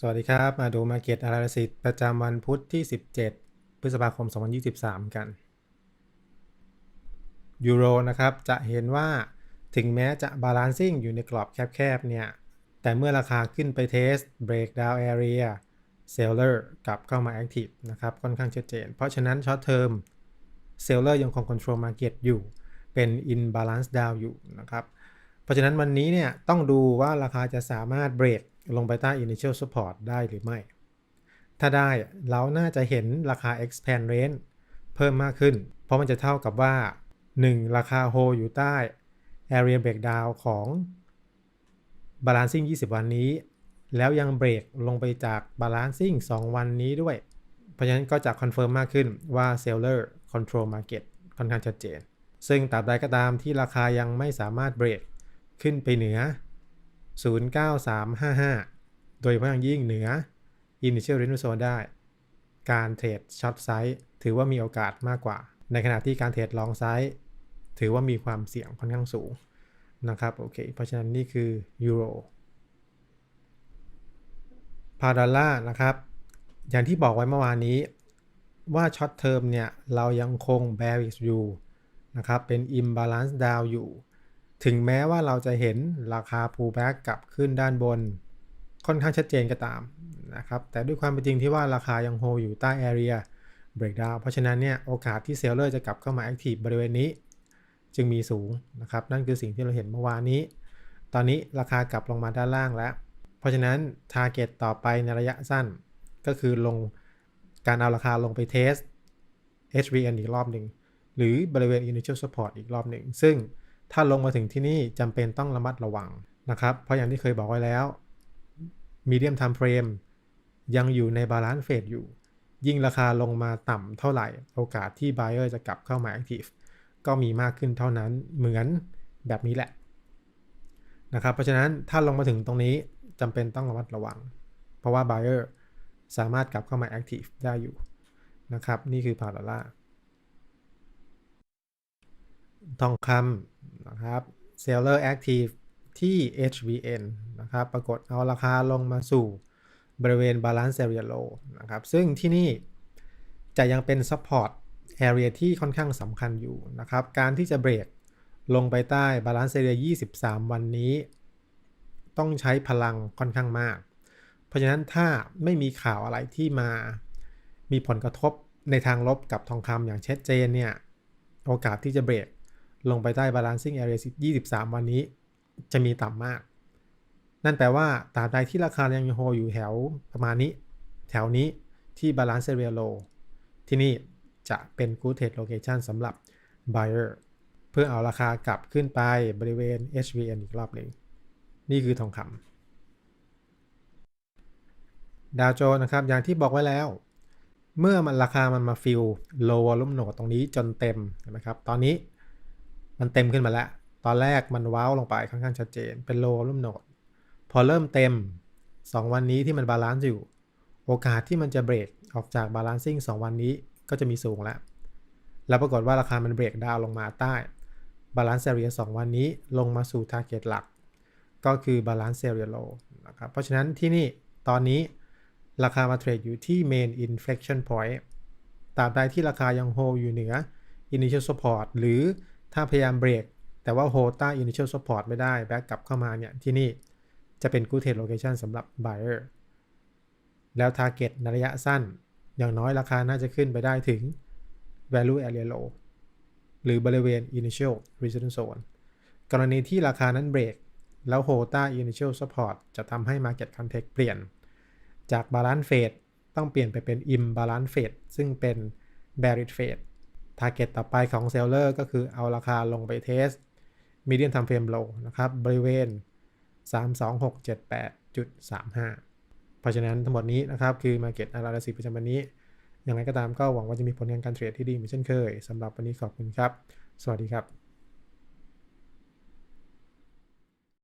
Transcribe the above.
สวัสดีครับ มาดู Market Analysis ประจำวันพุธที่ 17 พฤษภาคม 2023 กันยูโรนะครับ จะเห็นว่าถึงแม้จะ balancing อยู่ในกรอบแคบๆ เนี่ย แต่เมื่อราคาขึ้นไปเทส breakdown area seller กลับเข้ามา active นะครับ ค่อนข้างชัดเจน เพราะฉะนั้น short term seller ยังคง control market อยู่ เป็น in balance down อยู่นะครับ เพราะฉะนั้นวันนี้เนี่ยต้องดูว่าราคาจะสามารถ break ลงไปใต้ initial support ได้หรือไม่ ถ้าได้เราน่าจะเห็นราคา expand range เพิ่มมากขึ้น เพราะมันจะเท่ากับว่า 1. ราคา hold อยู่ใต้ area breakdown ของ balancing 20 วันนี้ แล้วยังเบรกลงไปจาก balancing 2 วันนี้ด้วย เพราะฉะนั้นก็จะคอนเฟิร์มมากขึ้นว่า seller control market ค่อนข้างชัดเจน ซึ่งตราบใดก็ตามที่ราคายังไม่สามารถเบรกขึ้นไปเหนือ 09355 โดยเฉพาะอย่างยิ่งเหนือ Initial r e n u Zone ได้ การเทรดช็อตไซส์ถือว่ามีโอกาสมากกว่า ในขณะที่การเทรดลองไซส์ถือว่ามีความเสี่ยงค่อนข้างสูงนะครับโอเค เพราะฉะนั้นนี่คือยูโรพาดอลลาร์นะครับ อย่างที่บอกไว้เมื่อวานนี้ว่าช็อตเทอมเนี่ย เรายังคง bearish อยู่นะครับ เป็น imbalance down อยู่ ถึงแม้ว่าเราจะเห็นราคา pullback กลับขึ้นด้านบน ค่อนข้างชัดเจนก็ตามนะครับ แต่ด้วยความเป็นจริงที่ว่าราคายังโฮอยู่ใต้ area breakdown เพราะฉะนั้นเนี่ยโอกาสที่เซลเลอร์จะกลับเข้ามา active บริเวณนี้ จึงมีสูงนะครับ นั่นคือสิ่งที่เราเห็นเมื่อวานนี้ ตอนนี้ราคากลับลงมาด้านล่างแล้ว เพราะฉะนั้น target ต่อไปในระยะสั้น ก็คือลงการเอาราคาลงไปเทส HVN อีกรอบหนึ่งหรือบริเวณ initial support อีกรอบหนึ่งซึ่ง ถ้าลงมาถึงที่นี่จำเป็นต้องระมัดระวังนะครับ เพราะอย่างที่เคยบอกไว้แล้ว medium time frame ยังอยู่ในบาลานซ์เฟสอยู่ ยิ่งราคาลงมาต่ำเท่าไหร่ โอกาสที่ buyer จะกลับเข้ามา active ก็มีมากขึ้นเท่านั้นเหมือนแบบนี้แหละนะครับเพราะฉะนั้นถ้าลงมาถึงตรงนี้จำเป็นต้องระมัดระวัง เพราะว่า buyer สามารถกลับเข้ามา active ได้อยู่นะครับ นี่คือพาราล่าทองคำ นะครับ Seller Active ที่ HVN นะครับปรากฏเอาราคาลงมาสู่บริเวณ Balance Area Low นะครับ ซึ่งที่นี่จะยังเป็น Support Area ที่ค่อนข้างสำคัญอยู่นะครับ การที่จะเบรกลงไปใต้ Balance Area 23 วันนี้ ต้องใช้พลังค่อนข้างมาก เพราะฉะนั้นถ้าไม่มีข่าวอะไรที่มามีผลกระทบในทางลบกับทองคำอย่างชัดเจนเนี่ย โอกาสที่จะเบรก ลงไปใต้ balancing area 23 วันนี้ จะมีต่ำมาก นั่นแปลว่าตราบใดที่ราคายังโฮอยู่แถวประมาณนี้ แถวนี้ที่ balance area low ที่นี่จะเป็น good trade location สำหรับ buyer เพื่อเอาราคากลับขึ้นไปบริเวณ HVN อีกรอบหนึ่งนี่คือทองคำดาวโจนนะครับ อย่างที่บอกไว้แล้ว เมื่อมันราคามันมาฟิล low volume node ตรงนี้จนเต็มนะครับ ตอนนี้ มันเต็มขึ้นมาแล้ว ตอนแรกมันว้าวลงไปค่อนข้างชัดเจน เป็นโลลุ่มโนด พอเริ่มเต็ม 2 วันนี้ที่มันบาลานซ์อยู่ โอกาสที่มันจะเบรกออกจากบาลานซิ่ง2 วันนี้ก็จะมีสูงแล้ว แล้วปรากฏว่าราคามันเบรกดาวลงมาใต้บาลานซ์เซเรีย2วันนี้ลงมาสู่ทาร์เก็ตหลัก ก็คือบาลานซ์เซเรียโลนะครับ เพราะฉะนั้นที่นี่ตอนนี้ราคามาเทรดอยู่ที่ main inflection point ตราบใดที่ราคายังโฮอยู่เหนือ initial support หรือ ถ้าพยายามเบรกแต่ว่าโฮต้า initial support ไม่ได้ แบ็กกลับเข้ามาเนี่ย ที่นี่จะเป็น good trade location สำหรับ buyer แล้ว target ในระยะสั้น อย่างน้อยราคาน่าจะขึ้นไปได้ถึง value area low หรือบริเวณ initial resistance zone กรณีที่ราคานั้นเบรกแล้วโฮต้า initial support จะทำให้ market context เปลี่ยน จาก balance phase ต้องเปลี่ยนไปเป็น imbalance phase ซึ่งเป็น bearish phase target ต่อไปของเซลเลอร์ก็คือเอาราคาลงไปเทส medium time frame low นะครับ บริเวณ 32678.35 เพราะฉะนั้นทั้งหมดนี้นะครับ คือ Market Analysis ประจำวันนี้อย่างไรก็ตามก็หวังว่าจะมีผลงานการเทรดที่ดีเหมือนเช่นเคยสำหรับวันนี้ขอบคุณครับ สวัสดีครับ